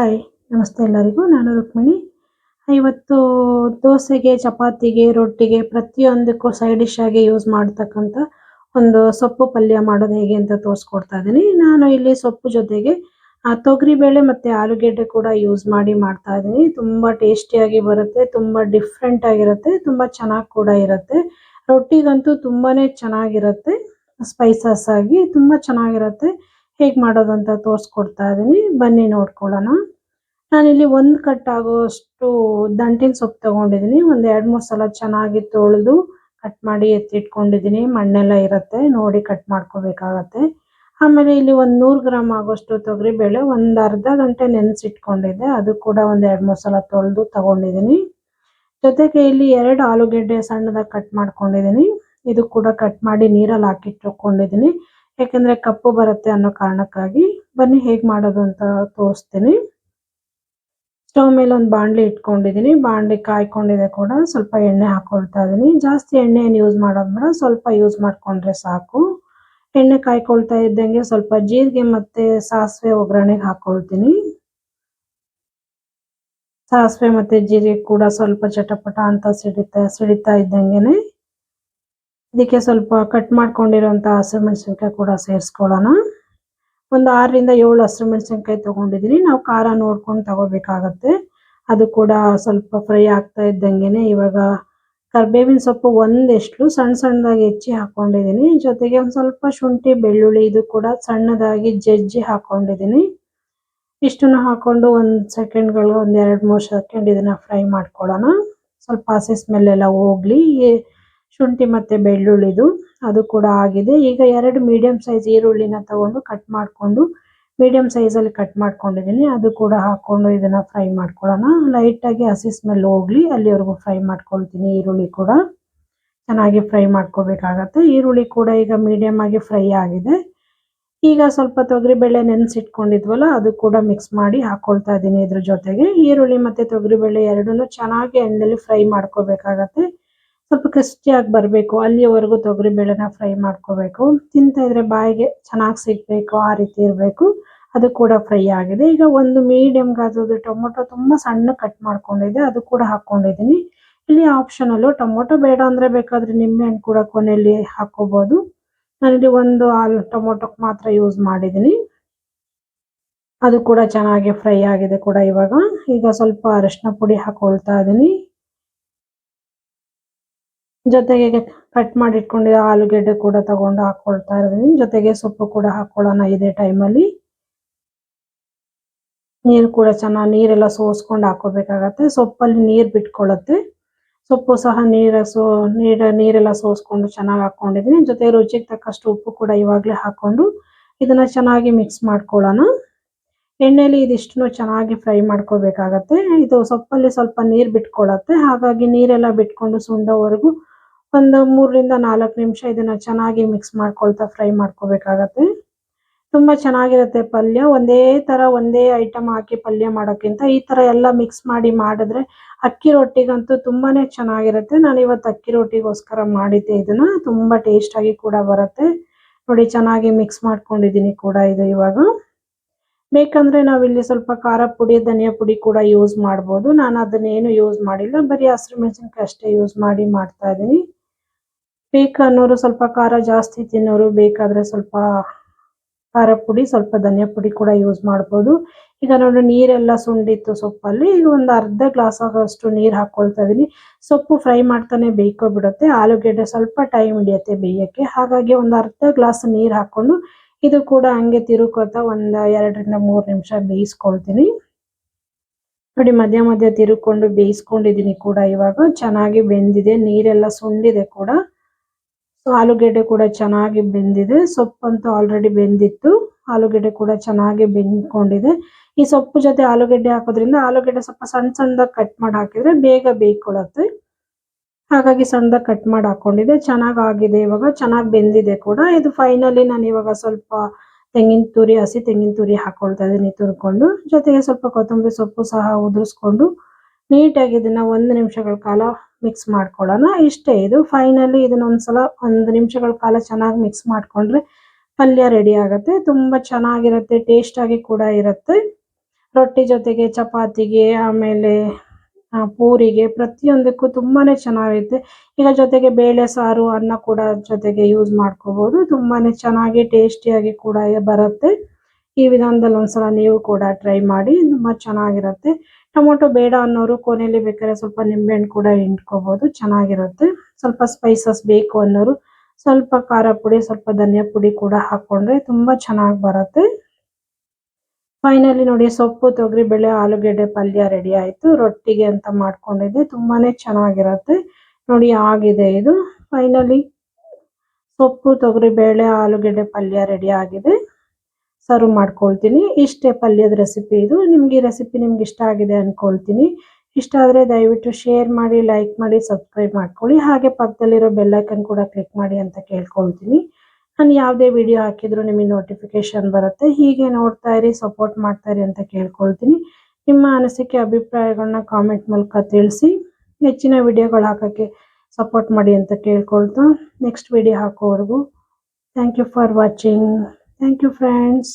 Hi, ನಮಸ್ತೆ ಎಲ್ಲರಿಗೂ. ನಾನು ರುಕ್ಮಿಣಿ. ಇವತ್ತು ದೋಸೆಗೆ, ಚಪಾತಿಗೆ, ರೊಟ್ಟಿಗೆ ಪ್ರತಿಯೊಂದಕ್ಕೂ ಸೈಡ್ ಡಿಶ್ ಆಗಿ ಯೂಸ್ ಮಾಡತಕ್ಕಂತ ಒಂದು ಸೊಪ್ಪು ಪಲ್ಯ ಮಾಡೋದು ಹೇಗೆ ಅಂತ ತೋರಿಸ್ಕೊಡ್ತಾ ಇದ್ದೀನಿ. ನಾನು ಇಲ್ಲಿ ಸೊಪ್ಪು ಜೊತೆಗೆ ತೊಗರಿಬೇಳೆ ತೊಗರಿ ಬೇಳೆ ಮತ್ತೆ ಆಲೂಗೆಡ್ಡೆ ಕೂಡ ಯೂಸ್ ಮಾಡಿ ಮಾಡ್ತಾ ಇದ್ದೀನಿ. ತುಂಬಾ ಟೇಸ್ಟಿಯಾಗಿ ಬರುತ್ತೆ, ತುಂಬಾ ಡಿಫ್ರೆಂಟ್ ಆಗಿರುತ್ತೆ, ತುಂಬಾ ಚೆನ್ನಾಗಿ ಕೂಡ ಇರುತ್ತೆ. ರೊಟ್ಟಿಗಂತೂ ತುಂಬಾನೇ ಚೆನ್ನಾಗಿರುತ್ತೆ ಸ್ಪೈಸಸ್ ಆಗಿ ತುಂಬಾ ಚೆನ್ನಾಗಿರುತ್ತೆ. ಹೇಗೆ ಮಾಡೋದು ಅಂತ ತೋರಿಸ್ಕೊಡ್ತಾ ಇದ್ದೀನಿ ಬನ್ನಿ ನೋಡ್ಕೊಳ್ಳೋಣ. ನಾನಿಲ್ಲಿ ಒಂದು ಕಟ್ ಆಗೋಷ್ಟು ದಂಟಿನ ಸೊಪ್ಪು ತಗೊಂಡಿದ್ದೀನಿ ಒಂದು ಎರಡು ಮೂರು ಸಲ ಚೆನ್ನಾಗಿ ತೊಳೆದು ಕಟ್ ಮಾಡಿ ಎತ್ತಿಟ್ಕೊಂಡಿದ್ದೀನಿ ಮಣ್ಣೆಲ್ಲ ಇರುತ್ತೆ, ನೋಡಿ ಕಟ್ ಮಾಡ್ಕೋಬೇಕಾಗತ್ತೆ. ಆಮೇಲೆ ಇಲ್ಲಿ ಒಂದು ನೂರು ಗ್ರಾಮ್ ಆಗೋಷ್ಟು ತೊಗರಿ ಬೇಳೆ ಒಂದ್ ಅರ್ಧ ಗಂಟೆ ನೆನೆಸಿಟ್ಕೊಂಡಿದ್ದೆ. ಅದು ಕೂಡ ಒಂದು ಎರಡು ಮೂರು ಸಲ ತೊಳೆದು ತಗೊಂಡಿದ್ದೀನಿ ಜೊತೆಗೆ ಇಲ್ಲಿ ಎರಡು ಆಲೂಗೆಡ್ಡೆ ಸಣ್ಣದಾಗಿ ಕಟ್ ಮಾಡ್ಕೊಂಡಿದ್ದೀನಿ ಇದು ಕೂಡ ಕಟ್ ಮಾಡಿ ನೀರಲ್ಲಿ ಹಾಕಿಟ್ಟುಕೊಂಡಿದ್ದೀನಿ ಯಾಕಂದ್ರೆ ಕಪ್ಪು ಬರುತ್ತೆ ಅನ್ನೋ ಕಾರಣಕ್ಕಾಗಿ. ಬನ್ನಿ, ಹೇಗ್ ಮಾಡೋದು ಅಂತ ತೋರಿಸ್ತೀನಿ. ಸ್ಟವ್ ಮೇಲೆ ಒಂದು ಬಾಂಡ್ಲಿ ಇಟ್ಕೊಂಡಿದ್ದೀನಿ ಬಾಣಲಿ ಕಾಯ್ಕೊಂಡಿದೆ ಕೂಡ. ಸ್ವಲ್ಪ ಎಣ್ಣೆ ಹಾಕೊಳ್ತಾ ಇದೀನಿ. ಜಾಸ್ತಿ ಎಣ್ಣೆ ಏನು ಯೂಸ್ ಮಾಡೋದು ಬೇಡ. ಸ್ವಲ್ಪ ಯೂಸ್ ಮಾಡ್ಕೊಂಡ್ರೆ ಸಾಕು. ಎಣ್ಣೆ ಕಾಯ್ಕೊಳ್ತಾ ಇದ್ದಂಗೆ ಸ್ವಲ್ಪ ಜೀರಿಗೆ ಮತ್ತೆ ಸಾಸಿವೆ ಒಗ್ಗರಣೆಗೆ ಹಾಕೊಳ್ತೀನಿ. ಸಾಸಿವೆ ಮತ್ತೆ ಜೀರಿಗೆ ಕೂಡ ಸ್ವಲ್ಪ ಚಟಪಟ ಅಂತ ಸಿಡಿತಾ ಸಿಡಿತಾ ಇದ್ದಂಗೆನೆ. ಇದಕ್ಕೆ ಸ್ವಲ್ಪ ಕಟ್ ಮಾಡ್ಕೊಂಡಿರುವಂತ ಹಸಿಮೆಣಸಿನ್ಕಾಯಿ ಕೂಡ ಸೇರಿಸ್ಕೊಳ್ಳೋಣ. ಒಂದು ಆರರಿಂದ ಏಳು ಹಸಿಮೆಣಸಿನ್ಕಾಯಿ ತಗೊಂಡಿದ್ದೀನಿ ನಾವು ಖಾರ ನೋಡ್ಕೊಂಡು ತಗೋಬೇಕಾಗತ್ತೆ. ಅದು ಕೂಡ ಸ್ವಲ್ಪ ಫ್ರೈ ಆಗ್ತಾ ಇದ್ದಂಗೆನೆ ಇವಾಗ ಕರ್ಬೇವಿನ ಸೊಪ್ಪು ಒಂದೆಷ್ಟು ಸಣ್ಣ ಸಣ್ಣದಾಗಿ ಹೆಚ್ಚಿ ಹಾಕೊಂಡಿದ್ದೀನಿ ಜೊತೆಗೆ ಒಂದು ಸ್ವಲ್ಪ ಶುಂಠಿ, ಬೆಳ್ಳುಳ್ಳಿ ಇದು ಕೂಡ ಸಣ್ಣದಾಗಿ ಜಜ್ಜಿ ಹಾಕೊಂಡಿದ್ದೀನಿ ಇಷ್ಟನ್ನು ಹಾಕೊಂಡು ಒಂದು ಸೆಕೆಂಡ್ಗಳು, ಒಂದ್ ಎರಡು ಮೂರು ಸೆಕೆಂಡ್ ಇದನ್ನ ಫ್ರೈ ಮಾಡ್ಕೊಳ್ಳೋಣ. ಸ್ವಲ್ಪ ಹಸಿ ಸ್ಮೆಲ್ ಎಲ್ಲ ಹೋಗ್ಲಿ. ಶುಂಠಿ ಮತ್ತೆ ಬೆಳ್ಳುಳ್ಳಿದು ಅದು ಕೂಡ ಆಗಿದೆ. ಈಗ ಎರಡು ಮೀಡಿಯಂ ಸೈಜ್ ಈರುಳ್ಳಿನ ತಗೊಂಡು ಕಟ್ ಮಾಡ್ಕೊಂಡು ಮೀಡಿಯಂ ಅಲ್ಲಿ ಕಟ್ ಮಾಡ್ಕೊಂಡಿದ್ದೀನಿ. ಅದು ಕೂಡ ಹಾಕೊಂಡು ಇದನ್ನ ಫ್ರೈ ಮಾಡ್ಕೊಳ್ಳೋಣ. ಲೈಟ್ ಆಗಿ ಹಸಿ ಸ್ಮೆಲ್ ಹೋಗ್ಲಿ, ಅಲ್ಲಿವರೆಗೂ ಫ್ರೈ ಮಾಡ್ಕೊಳ್ತೀನಿ. ಈರುಳ್ಳಿ ಕೂಡ ಚೆನ್ನಾಗಿ ಫ್ರೈ ಮಾಡ್ಕೋಬೇಕಾಗತ್ತೆ. ಈರುಳ್ಳಿ ಕೂಡ ಈಗ ಮೀಡಿಯಂ ಆಗಿ ಫ್ರೈ ಆಗಿದೆ. ಈಗ ಸ್ವಲ್ಪ ತೊಗರಿಬೇಳೆ ನೆನೆಸಿಟ್ಕೊಂಡಿದ್ವಲ್ಲ, ಅದು ಕೂಡ ಮಿಕ್ಸ್ ಮಾಡಿ ಹಾಕೊಳ್ತಾ ಇದ್ದೀನಿ ಇದ್ರ ಜೊತೆಗೆ. ಈರುಳ್ಳಿ ಮತ್ತೆ ತೊಗರಿಬೇಳೆ ಎರಡನ್ನೂ ಚೆನ್ನಾಗಿ ಎಣ್ಣೆಲಿ ಫ್ರೈ ಮಾಡ್ಕೋಬೇಕಾಗತ್ತೆ. ಸ್ವಲ್ಪ ಕ್ರಿಸ್ಪಿಯಾಗಿ ಬರಬೇಕು. ಅಲ್ಲಿವರೆಗೂ ತೊಗರಿ ಬೇಳೆನ ಫ್ರೈ ಮಾಡ್ಕೋಬೇಕು. ತಿಂತಾ ಇದ್ರೆ ಬಾಯಿಗೆ ಚೆನ್ನಾಗಿ ಸಿಗ್ಬೇಕು, ಆ ರೀತಿ ಇರಬೇಕು. ಅದು ಕೂಡ ಫ್ರೈ ಆಗಿದೆ. ಈಗ ಒಂದು ಮೀಡಿಯಂ ಗಾತ್ರದ ಟೊಮೊಟೊ ತುಂಬಾ ಸಣ್ಣ ಕಟ್ ಮಾಡ್ಕೊಂಡಿದ್ದೆ. ಅದು ಕೂಡ ಹಾಕೊಂಡಿದ್ದೀನಿ ಇಲ್ಲಿ ಆಪ್ಷನಲ್ ಟೊಮೊಟೊ ಬೇಡ ಅಂದ್ರೆ ಬೇಕಾದ್ರೆ ನಿಂಬೆ ಹಣ್ಣು ಕೂಡ ಕೊನೆಯಲ್ಲಿ ಹಾಕೋಬಹುದು ನಾನಿಲ್ಲಿ ಒಂದು ಆಲ್ ಟೊಮೊಟೊ ಮಾತ್ರ ಯೂಸ್ ಮಾಡಿದ್ದೀನಿ. ಅದು ಕೂಡ ಚೆನ್ನಾಗಿ ಫ್ರೈ ಆಗಿದೆ ಕೂಡ ಇವಾಗ. ಈಗ ಸ್ವಲ್ಪ ಅರಿಶಿನ ಪುಡಿ ಹಾಕೊಳ್ತಾ ಇದ್ದೀನಿ. ಜೊತೆಗೆ ಕಟ್ ಮಾಡಿ ಇಟ್ಕೊಂಡಿರೋ ಆಲೂಗೆಡ್ಡೆ ಕೂಡ ತಗೊಂಡು ಹಾಕೊಳ್ತಾ ಇದ್ದೀನಿ ಜೊತೆಗೆ ಸೊಪ್ಪು ಕೂಡ ಹಾಕೊಳ್ಳೋಣ ಇದೇ ಟೈಮಲ್ಲಿ ನೀರು ಕೂಡ ಚೆನ್ನಾಗಿ ನೀರೆಲ್ಲ ಸೋಸ್ಕೊಂಡು ಹಾಕೋಬೇಕಾಗತ್ತೆ. ಸೊಪ್ಪಲ್ಲಿ ನೀರು ಬಿಟ್ಕೊಳ್ಳುತ್ತೆ. ಸೊಪ್ಪು ಸಹ ನೀರ ಸೋ, ನೀರ, ನೀರೆಲ್ಲ ಸೋಸ್ಕೊಂಡು ಚೆನ್ನಾಗಿ ಹಾಕೊಂಡಿದ್ದೀನಿ. ಜೊತೆಗೆ ರುಚಿಗೆ ತಕ್ಕಷ್ಟು ಉಪ್ಪು ಕೂಡ ಇವಾಗಲೇ ಹಾಕೊಂಡು ಇದನ್ನ ಚೆನ್ನಾಗಿ ಮಿಕ್ಸ್ ಮಾಡ್ಕೊಳ್ಳೋಣ. ಎಣ್ಣೆಲಿ ಇದಿಷ್ಟು ಚೆನ್ನಾಗಿ ಫ್ರೈ ಮಾಡ್ಕೋಬೇಕಾಗತ್ತೆ. ಇದು ಸೊಪ್ಪಲ್ಲಿ ಸ್ವಲ್ಪ ನೀರು ಬಿಟ್ಕೊಳ್ಳುತ್ತೆ. ಹಾಗಾಗಿ ನೀರೆಲ್ಲ ಬಿಟ್ಕೊಂಡು ಸುಂಡೋವರೆಗೂ ಒಂದು ಮೂರರಿಂದ ನಾಲ್ಕು ನಿಮಿಷ ಇದನ್ನ ಚೆನ್ನಾಗಿ ಮಿಕ್ಸ್ ಮಾಡ್ಕೊಳ್ತಾ ಫ್ರೈ ಮಾಡ್ಕೋಬೇಕಾಗತ್ತೆ. ತುಂಬಾ ಚೆನ್ನಾಗಿರುತ್ತೆ ಪಲ್ಯ. ಒಂದೇ ತರ ಒಂದೇ ಐಟಮ್ ಹಾಕಿ ಪಲ್ಯ ಮಾಡೋಕ್ಕಿಂತ ಈ ತರ ಎಲ್ಲ ಮಿಕ್ಸ್ ಮಾಡಿ ಮಾಡಿದ್ರೆ ಅಕ್ಕಿ ರೊಟ್ಟಿಗಂತೂ ತುಂಬಾನೇ ಚೆನ್ನಾಗಿರುತ್ತೆ. ನಾನು ಇವತ್ತು ಅಕ್ಕಿ ರೊಟ್ಟಿಗೋಸ್ಕರ ಮಾಡಿದ್ದೆ ಇದನ್ನ. ತುಂಬಾ ಟೇಸ್ಟ್ ಆಗಿ ಕೂಡ ಬರುತ್ತೆ. ನೋಡಿ ಚೆನ್ನಾಗಿ ಮಿಕ್ಸ್ ಮಾಡ್ಕೊಂಡಿದ್ದೀನಿ ಕೂಡ ಇದು ಇವಾಗ. ಬೇಕಂದ್ರೆ ನಾವಿಲ್ಲಿ ಸ್ವಲ್ಪ ಖಾರ ಪುಡಿ, ಧನಿಯಾ ಪುಡಿ ಕೂಡ ಯೂಸ್ ಮಾಡ್ಬೋದು. ನಾನು ಅದನ್ನೇನು ಯೂಸ್ ಮಾಡಿಲ್ಲ. ಬರೀ ಹಸಿರು ಮೆಣಸಿನ್ಕಾಯಿ ಅಷ್ಟೇ ಯೂಸ್ ಮಾಡಿ ಮಾಡ್ತಾ ಇದ್ದೀನಿ. ಬೇಕನ್ನೋರು ಸ್ವಲ್ಪ ಖಾರ ಜಾಸ್ತಿ ತಿನ್ನೋರು, ಬೇಕಾದ್ರೆ ಸ್ವಲ್ಪ ಖಾರ ಪುಡಿ, ಸ್ವಲ್ಪ ಧನಿಯಾ ಪುಡಿ ಕೂಡ ಯೂಸ್ ಮಾಡ್ಬೋದು. ಈಗ ನೋಡಿ, ನೀರೆಲ್ಲ ಸುಂಡಿತ್ತು ಸೊಪ್ಪಲ್ಲಿ. ಈಗ ಒಂದು ಅರ್ಧ ಗ್ಲಾಸ್ ಆಗೋಷ್ಟು ನೀರು ಹಾಕ್ಕೊಳ್ತಾ ಇದ್ದೀನಿ ಸೊಪ್ಪು ಫ್ರೈ ಮಾಡ್ತಾನೆ ಬೇಯ್ಕೋ ಬಿಡುತ್ತೆ. ಆಲೂಗೆಡ್ಡೆ ಸ್ವಲ್ಪ ಟೈಮ್ ಹಿಡಿಯುತ್ತೆ ಬೇಯಕ್ಕೆ. ಹಾಗಾಗಿ ಒಂದು ಅರ್ಧ ಗ್ಲಾಸ್ ನೀರು ಹಾಕೊಂಡು ಇದು ಕೂಡ ಹಂಗೆ ತಿರುಕೋತಾ ಒಂದು ಎರಡರಿಂದ ಮೂರು ನಿಮಿಷ ಬೇಯಿಸ್ಕೊಳ್ತೀನಿ. ನೋಡಿ, ಮಧ್ಯ ಮಧ್ಯ ತಿರುಕೊಂಡು ಬೇಯಿಸ್ಕೊಂಡಿದ್ದೀನಿ ಕೂಡ ಇವಾಗ. ಚೆನ್ನಾಗಿ ಬೆಂದಿದೆ. ನೀರೆಲ್ಲ ಸುಂಡಿದೆ ಕೂಡ. ಸೊ ಆಲೂಗೆಡ್ಡೆ ಕೂಡ ಚೆನ್ನಾಗಿ ಬೆಂದಿದೆ. ಸೊಪ್ಪಂತೂ ಆಲ್ರೆಡಿ ಬೆಂದಿತ್ತು. ಆಲೂಗೆಡ್ಡೆ ಕೂಡ ಚೆನ್ನಾಗಿ ಬೆಂದ್ಕೊಂಡಿದೆ. ಈ ಸೊಪ್ಪು ಜೊತೆ ಆಲೂಗೆಡ್ಡೆ ಹಾಕೋದ್ರಿಂದ ಆಲೂಗೆಡ್ಡೆ ಸ್ವಲ್ಪ ಸಣ್ಣ ಸಣ್ಣದಾಗಿ ಕಟ್ ಮಾಡಿ ಹಾಕಿದ್ರೆ ಬೇಗ ಬೇಯ್ಕೊಳ್ಳುತ್ತೆ ಹಾಗಾಗಿ ಸಣ್ಣದಾಗಿ ಕಟ್ ಮಾಡಿ ಹಾಕೊಂಡಿದೆ. ಚೆನ್ನಾಗಿ ಆಗಿದೆ ಇವಾಗ. ಚೆನ್ನಾಗಿ ಬೆಂದಿದೆ ಕೂಡ. ಇದು ಫೈನಲಿ ನಾನು ಇವಾಗ ಸ್ವಲ್ಪ ತೆಂಗಿನ ತುರಿ, ಹಸಿ ತೆಂಗಿನ ತುರಿ ಹಾಕೊಳ್ತಾ ಇದ್ದೀನಿ ತುರ್ಕೊಂಡು. ಜೊತೆಗೆ ಸ್ವಲ್ಪ ಕೊತ್ತಂಬರಿ ಸೊಪ್ಪು ಸಹ ಉದುರಿಸ್ಕೊಂಡು ನೀಟಾಗಿ ಇದನ್ನ ಒಂದು ನಿಮಿಷಗಳ ಕಾಲ ಮಿಕ್ಸ್ ಮಾಡ್ಕೊಳ್ಳೋಣ. ಇಷ್ಟೇ, ಇದು ಫೈನಲಿ ಇದನ್ನ ಒಂದ್ಸಲ ಒಂದು ನಿಮಿಷಗಳ ಕಾಲ ಚೆನ್ನಾಗಿ ಮಿಕ್ಸ್ ಮಾಡ್ಕೊಂಡ್ರೆ ಪಲ್ಯ ರೆಡಿ ಆಗುತ್ತೆ. ತುಂಬಾ ಚೆನ್ನಾಗಿರುತ್ತೆ ಟೇಸ್ಟ್ ಆಗಿ ಕೂಡ ಇರುತ್ತೆ. ರೊಟ್ಟಿ ಜೊತೆಗೆ ಚಪಾತಿಗೆ, ಆಮೇಲೆ ಪೂರಿಗೆ ಪ್ರತಿಯೊಂದಕ್ಕೂ ತುಂಬಾನೇ ಚೆನ್ನಾಗಿರುತ್ತೆ ಈಗ ಜೊತೆಗೆ ಬೇಳೆ, ಸಾರು, ಅನ್ನ ಕೂಡ ಜೊತೆಗೆ ಯೂಸ್ ಮಾಡ್ಕೋಬಹುದು ತುಂಬಾನೇ ಚೆನ್ನಾಗಿ ಟೇಸ್ಟಿಯಾಗಿ ಕೂಡ ಬರುತ್ತೆ. ಈ ವಿಧಾನದಲ್ಲಿ ಒಂದ್ಸಲ ನೀವು ಕೂಡ ಟ್ರೈ ಮಾಡಿ, ತುಂಬಾ ಚೆನ್ನಾಗಿರುತ್ತೆ. ಟೊಮೊಟೊ ಬೇಡ ಅನ್ನೋರು ಕೊನೆಯಲ್ಲಿ ಬೇಕಾದ್ರೆ ಸ್ವಲ್ಪ ನಿಂಬೆಹಣ್ಣು ಕೂಡ ಹಿಂಡ್ಕೋಬಹುದು ಚೆನ್ನಾಗಿರುತ್ತೆ. ಸ್ವಲ್ಪ ಸ್ಪೈಸಸ್ ಬೇಕು ಅನ್ನೋರು, ಸ್ವಲ್ಪ ಖಾರ ಪುಡಿ, ಸ್ವಲ್ಪ ಧನಿಯಾ ಪುಡಿ ಕೂಡ ಹಾಕೊಂಡ್ರೆ ತುಂಬಾ ಚೆನ್ನಾಗಿ ಬರುತ್ತೆ. ಫೈನಲಿ ನೋಡಿ, ಸೊಪ್ಪು ತೊಗರಿ, ಬೇಳೆ, ಆಲೂಗೆಡ್ಡೆ, ಪಲ್ಯ ರೆಡಿ ಆಯ್ತು. ರೊಟ್ಟಿಗೆ ಅಂತ ಮಾಡ್ಕೊಂಡಿದ್ದೆ, ತುಂಬಾನೇ ಚೆನ್ನಾಗಿರುತ್ತೆ. ನೋಡಿ, ಆಗಿದೆ ಇದು. ಫೈನಲಿ ಸೊಪ್ಪು, ತೊಗರಿ, ಬೇಳೆ, ಆಲೂಗೆಡ್ಡೆ, ಪಲ್ಯ ರೆಡಿ ಆಗಿದೆ. ಸರ್ವ್ ಮಾಡ್ಕೊಳ್ತೀನಿ. ಇಷ್ಟೇ ಪಲ್ಯದ ರೆಸಿಪಿ ಇದು. ನಿಮ್ಗೆ ಈ ರೆಸಿಪಿ ನಿಮ್ಗೆ ಇಷ್ಟ ಆಗಿದೆ ಅಂದ್ಕೊಳ್ತೀನಿ ಇಷ್ಟ ಆದರೆ ದಯವಿಟ್ಟು ಶೇರ್ ಮಾಡಿ ಲೈಕ್ ಮಾಡಿ ಸಬ್ಸ್ಕ್ರೈಬ್ ಮಾಡ್ಕೊಳ್ಳಿ. ಹಾಗೆ ಪಕ್ಕದಲ್ಲಿರೋ ಬೆಲ್ಲೈಕನ್ ಕೂಡ ಕ್ಲಿಕ್ ಮಾಡಿ ಅಂತ ಕೇಳ್ಕೊಳ್ತೀನಿ. ನಾನು ಯಾವುದೇ ವಿಡಿಯೋ ಹಾಕಿದ್ರು ನಿಮಗೆ ನೋಟಿಫಿಕೇಶನ್ ಬರುತ್ತೆ. ಹೀಗೆ ನೋಡ್ತಾ ಇರಿ ಸಪೋರ್ಟ್ ಮಾಡ್ತಾ ಇರಿ ಅಂತ ಕೇಳ್ಕೊಳ್ತೀನಿ. ನಿಮ್ಮ ಅನಿಸಿಕೆ ಅಭಿಪ್ರಾಯಗಳನ್ನ ಕಾಮೆಂಟ್ ಮೂಲಕ ತಿಳಿಸಿ. ಹೆಚ್ಚಿನ ವಿಡಿಯೋಗಳು ಹಾಕೋಕ್ಕೆ ಸಪೋರ್ಟ್ ಮಾಡಿ ಅಂತ ಕೇಳ್ಕೊಳ್ತಾ. Next video ಹಾಕೋವರೆಗೂ thank you for watching thank you friends